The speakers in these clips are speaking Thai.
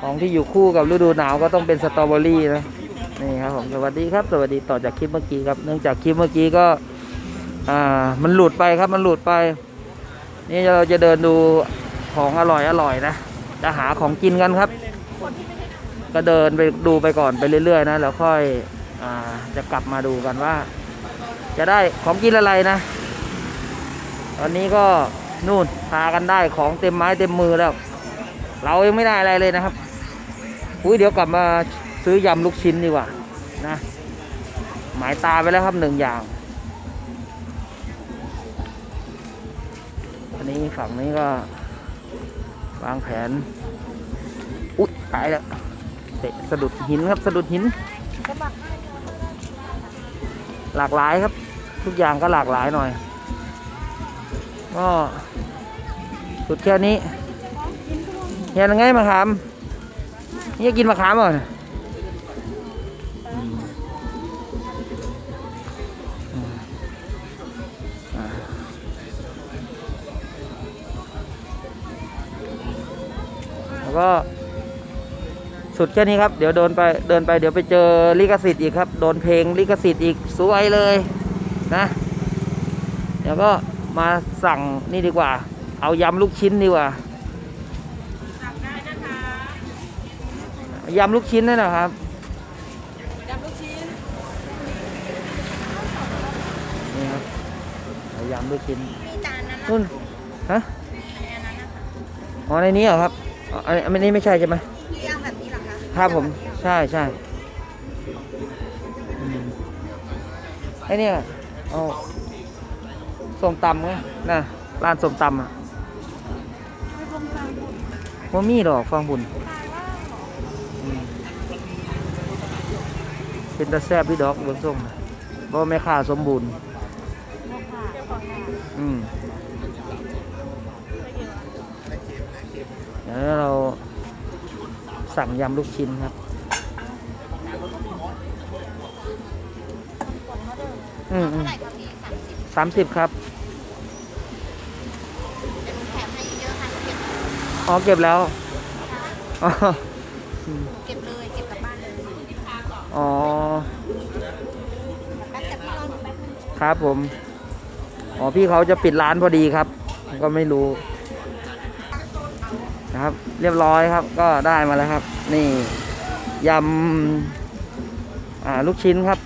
ของที่อยู่คู่กับฤดูหนาวก็ต้องเป็นสตรอเบอรี่นะนี่ครับผมสวัสดีครับ สวัสดีต่อจากคลิปเมื่อกี้ครับ เนื่องจากคลิปเมื่อกี้ก็อ่ามันหลุดไปครับมันหลุดไป นี่เราจะเดินดูของอร่อยอร่อยนะจะหาของกินกันครับ ก็เดินไปดูไปก่อนไปเรื่อยๆนะแล้วค่อยอาจะกลับมาดูกันว่า จะได้ของกินอะไรนะตอนนี้ก็นู่นพากันได้ของเต็มไม้เต็มมือแล้ว เรายังไม่ได้อะไรเลยนะครับ อุ้ยเดี๋ยวกลับมาซื้อยำลูกชิ้นดีกว่านะหมายตาไปแล้วครับหนึ่งอย่าง อันนี้ฝั่งนี้ก็ วางแผน อุ๊ยตายแล้วเตะสะดุดหินครับสะดุดหิน หลากหลายครับ ทุกอย่างก็หลากหลายหน่อย ก็สุดแค่นี้เฮียยังไงมามเฮี ยกินมะขามเหรอเนี่ยอืมอืมอ่าแล้วก็สุดแค่นี้ครับเดี๋ยวเดินไปเดินไปเดี๋ยวไปเจอลิขสิทธิ์อีกครับ โดนเพลงลิขสิทธิ์อีกสวยเลยนะ เดี๋ยวก็มาสั่งนี่ดีกว่า เอายำลูกชิ้นดีกว่า สั่งได้นะคะ ยำลูกชิ้นนี่นะครับ ยำลูกชิ้น นี่ครับเอายำลูกชิ้นมีจานนั้นนะนุ่นฮะในอันนั้นนะคะอ๋อในนี้เหรอครับอ๋ออันนี้อันนี้ไม่ใช่ใช่ไหมเรียงแบบนี้เหรอคะครับผม ใช่ใช่อืมไอเนี่ยเอาส้มตำไงนะร้านส้มตำอะว่ามีดอกฟังบุญอืม เป็นตาแซบพี่ดอกเบนส้มน่ะเพราะแม่ค้าสมบูรณ์อืมเดี๋ยวเราสั่งยำลูกชิ้นครับ อืมอืมเท่าไหร่คะพี่สามสิบสามสิบครับเดี๋ยวหนูแถมให้เยอะๆค่ะเก็บอ๋อเก็บแล้วอ๋ออืมเก็บเลย เก็บกลับบ้านเลยอ๋อ ครับผม อ๋อพี่เขาจะปิดร้านพอดีครับ ก็ไม่รู้ นะครับ เรียบร้อยครับ ก็ได้มาแล้วครับ นี่ยำอ่าลูกชิ้นครับ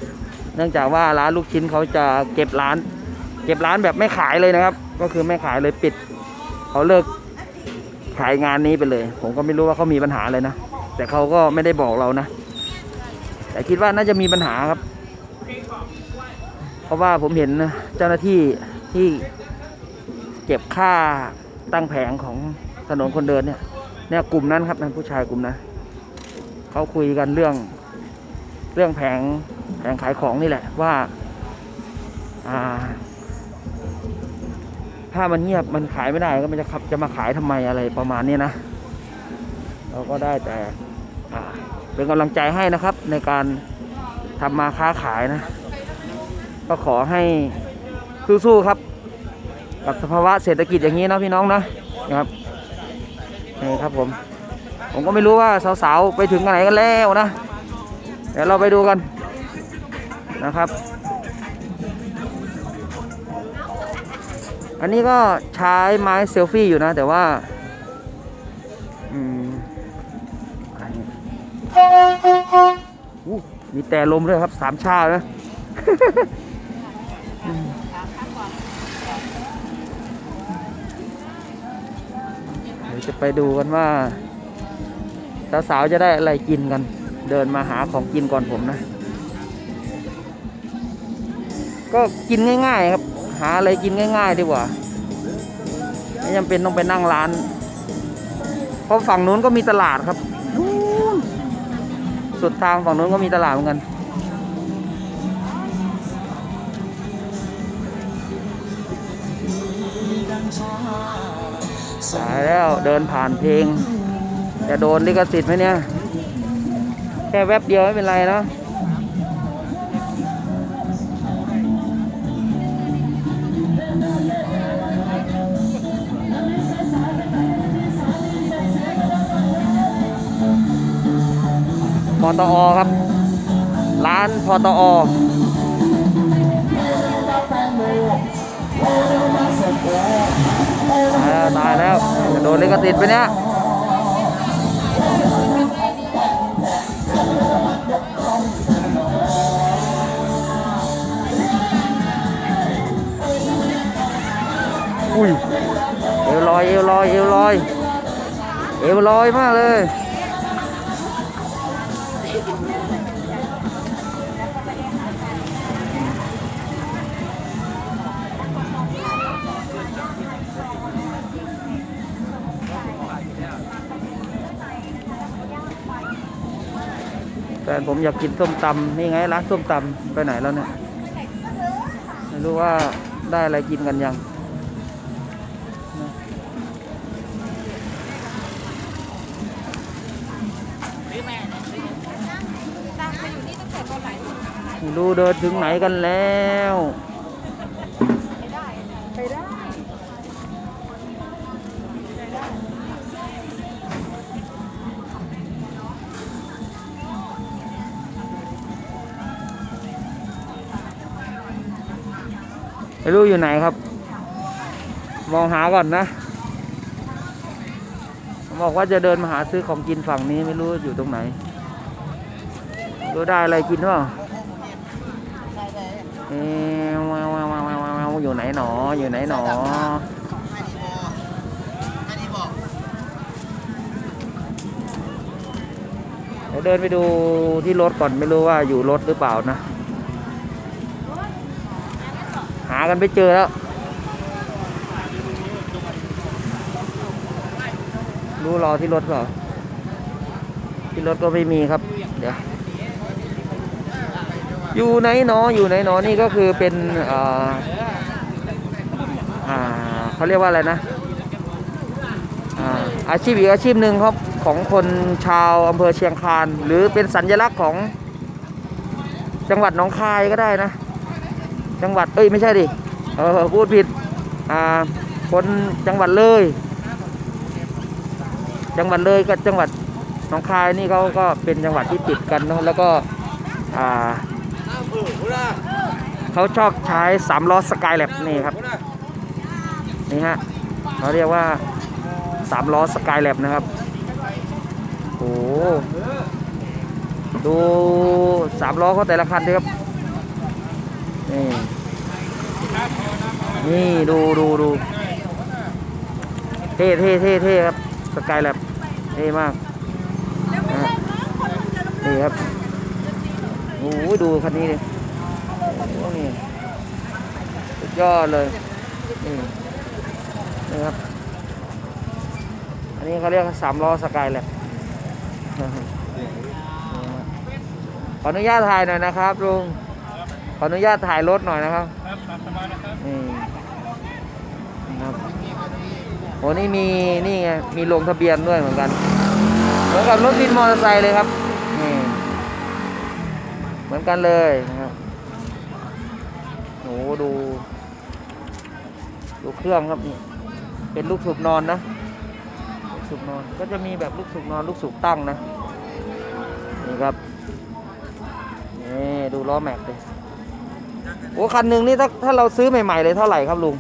เนื่องจากว่าร้านลูกชิ้นเขาจะเก็บร้าน เก็บร้านแบบไม่ขายเลยนะครับ ก็คือไม่ขายเลยปิดเขาเลิกขายงานนี้ไปเลย ผมก็ไม่รู้ว่าเขามีปัญหาเลยนะ แต่เขาก็ไม่ได้บอกเรานะ แต่คิดว่าน่าจะมีปัญหาครับ เพราะว่าผมเห็นเจ้าหน้าที่ที่เก็บค่าตั้งแผงของถนนคนเดินเนี่ย เนี่ยกลุ่มนั้นครับนั่นผู้ชายกลุ่มนั้นเขาคุยกันเรื่อง เรื่องแผงแผงขายของนี่แหละ ว่า อ่า ถ้ามันเงียบมันขายไม่ได้ก็มันจะขับจะมาขายทำไมอะไรประมาณนี้นะเราก็ได้แต่เป็นกำลังใจให้นะครับ ในการทำมาค้าขายนะ ก็ขอให้สู้ๆครับ กับสภาวะเศรษฐกิจอย่างนี้นะพี่น้องนะนะครับนี่ครับผม ผมก็ไม่รู้ว่าสาวๆไปถึงไหนกันแล้วนะ เดี๋ยวเราไปดูกันนะครับ อันนี้ก็ใช้ไม้เซลฟี่อยู่นะ แต่ว่าอืมอมีแต่ลมด้วยครับสามชานะ อืมเดี๋ยวจะไปดูกันว่าสาวๆจะได้อะไรกินกัน เดินมาหาของกินก่อนผมนะ ก็กินง่าย ๆ ครับ หาอะไรกินง่าย ๆ ดีกว่าไม่จำเป็นต้องไปนั่งร้าน เพราะฝั่งนู้นก็มีตลาดครับนู้นสุดทางฝั่งนู้นก็มีตลาดเหมือนกัน สายแล้วเดินผ่านเพลง จะโดนลิขสิทธิ์ไหมเนี่ย แค่แวบเดียวไม่เป็นไรเนาะปตอครับ ร้านพตอเอ ลิขสิทธิ์ไปเนี่ยอุ้ยเอวลอยเอวลอยเอวลอยเอวลอยมากเลย นผมอยากกินส้มตำนี่ไงร้านส้มตำไปไหนแล้วเนี่ยไม่รู้ว่าได้อะไรกินกันยังนะตามมาอยู่นี่ตั้งแต่ตอนไหนไม่รู้เดินถึงไหนกันแล้ว ไม่รู้อยู่ไหนครับ มองหาก่อนนะบอกว่าจะเดินมาหาซื้อของกินฝั่งนี้ไม่รู้อยู่ตรงไหนรู้ได้อะไรกินเปล่าเอ๊ะว้าวว้าวว้าวว้าวว้าวอยู่ไหนหนออยู่ไหนหนอเดี๋ยวเดินไปดูที่รถก่อนไม่รู้ว่าอยู่รถหรือเปล่านะากันไปเจอแล้ว รู้รอที่รถเปล่าที่รถก็ไม่มีครับ เดี๋ยว อยู่ไหนหนออยู่ไหนหนอนี่ก็คือเป็นอ่ออ่าเขาเรียกว่าอะไรนะอ่าอาชีพอีกอาชีพหนึ่งครับของคนชาวอำเภอเชียงคาน หรือเป็นสัญลักษณ์ของจังหวัดหนองคายก็ได้นะ จังหวัดเอ้ยไม่ใช่ดิเออพูดผิดอ่าคนจังหวัดเลย จังหวัดเลยกับจังหวัดหนองคายนี่เขาก็เป็นจังหวัดที่ติดกันเนอะแล้วก็อ่าเขาชอบใช้สามล้อสกายแลบนี่ครับนี่ฮะเขาเรียกว่าสามล้อสกายแลบนะครับโอ้ดูสามล้อเขาแต่ละคันดิครับ นี่นี่ดูดูดูเท่เท่เท่เท่ครับสกายแลบเท่มากนี่ครับโอ้โหดูคันนี้เลยโอ้นี่สุดยอดเลยนี่นี่ครับอันนี้เขาเรียกสามล้อสกายแลบขออนุญาตถ่ายหน่อยนะครับลุง ออนุญาตถ่ายรถหน่อยนะครับครับตามสบายนะครับนี่นะครับโอ้นี่มีนี่ไงมีลงทะเบียนด้วยเหมือนกัน เหมือนกับรถวินมอเตอร์ไซค์เลยครับนี่เหมือนกันเลยนะครับโอ้ดู ดูเครื่องครับนี่เป็นลูกสูบนอนนะลูกสูบนอนก็จะมีแบบลูกสูบนอน ลูกสูบตั้งนะนี่ครับนี่ดูล้อแม็กเลย โอ้คันหนึ่งนี่ถ้าถ้าเราซื้อใหม่ ๆ เลยเท่าไหร่ครับลุง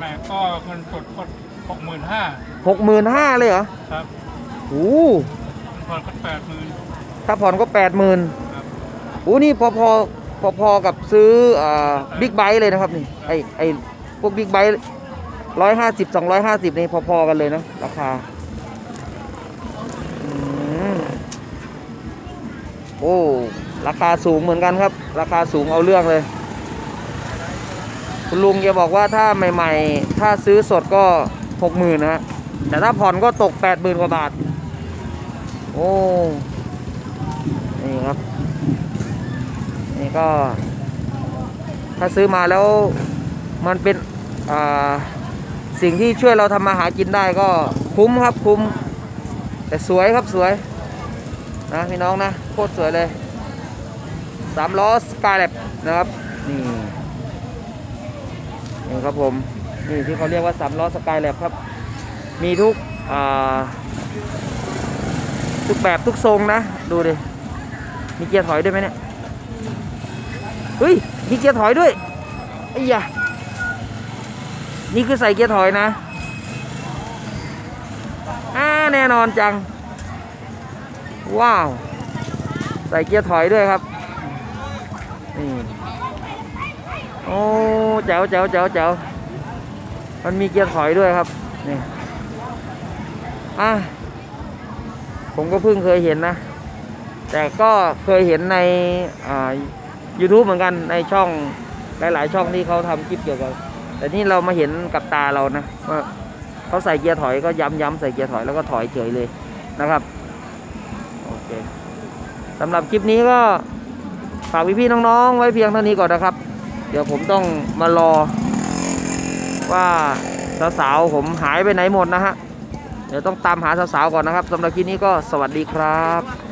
แม่ก็เงินสดก็หกหมื่นห้าหกหมื่นห้าเลยเหรอครับโอ้ผ่อนก็แปดหมื่นถ้าผ่อนก็แปดหมื่นครับ โอ้นี่พอพอพอพอกับซื้ออ่าบิ๊กไบค์เลยนะครับนี่ไอไอพวกบิ๊กไบค์ร้อยห้าสิบสองร้อยห้าสิบนี่พอๆกันเลยนะราคาอืมโอ้ ราคาสูงเหมือนกันครับ ราคาสูงเอาเรื่องเลย คุณลุงแกบอกว่าถ้าใหม่ๆ ถ้าซื้อสดก็หกหมื่นนะฮะแต่ถ้าผ่อนก็ตกแปดหมื่นกว่าบาท โอ้ นี่ครับ นี่ก็ ถ้าซื้อมาแล้วมันเป็นอ่าสิ่งที่ช่วยเราทำมาหากินได้ก็คุ้มครับคุ้ม แต่สวยครับสวย นะพี่น้องนะ โคตรสวยเลยสามล้อสกายแลบนะครับ นี่ นี่ครับผมนี่ที่เขาเรียกว่าสามล้อสกายแลบครับ มีทุกอ่าทุกแบบทุกทรงนะ ดูดิมีเกียร์ถอยด้วยไหมเนี่ยเฮ้ยมีเกียร์ถอยด้วยไอ้ยะนี่คือใส่เกียร์ถอยนะอ่าแน่นอนจัง ว้าว ใส่เกียร์ถอยด้วยครับนี่โอ้ แจ๋วแจ๋วแจ๋วแจ๋วมันมีเกียร์ถอยด้วยครับนี่อะผมก็เพิ่งเคยเห็นนะ แต่ก็เคยเห็นในอ่า YouTube เหมือนกันในช่องหลาย ๆ ช่องที่เขาทำคลิปเกี่ยวกับ แต่นี่เรามาเห็นกับตาเรานะว่าเขาใส่เกียร์ถอยก็ย้ำย้ำใส่เกียร์ถอยแล้วก็ถอยเฉยเลยนะครับโอเคสำหรับคลิปนี้ก็ฝากพี่ๆน้องๆไว้เพียงเท่านี้ก่อนนะครับ เดี๋ยวผมต้องมารอ ว่าสาวๆผมหายไปไหนหมดนะฮะ เดี๋ยวต้องตามหาสาวๆก่อนนะครับสำหรับคลิปนี้ก็สวัสดีครับ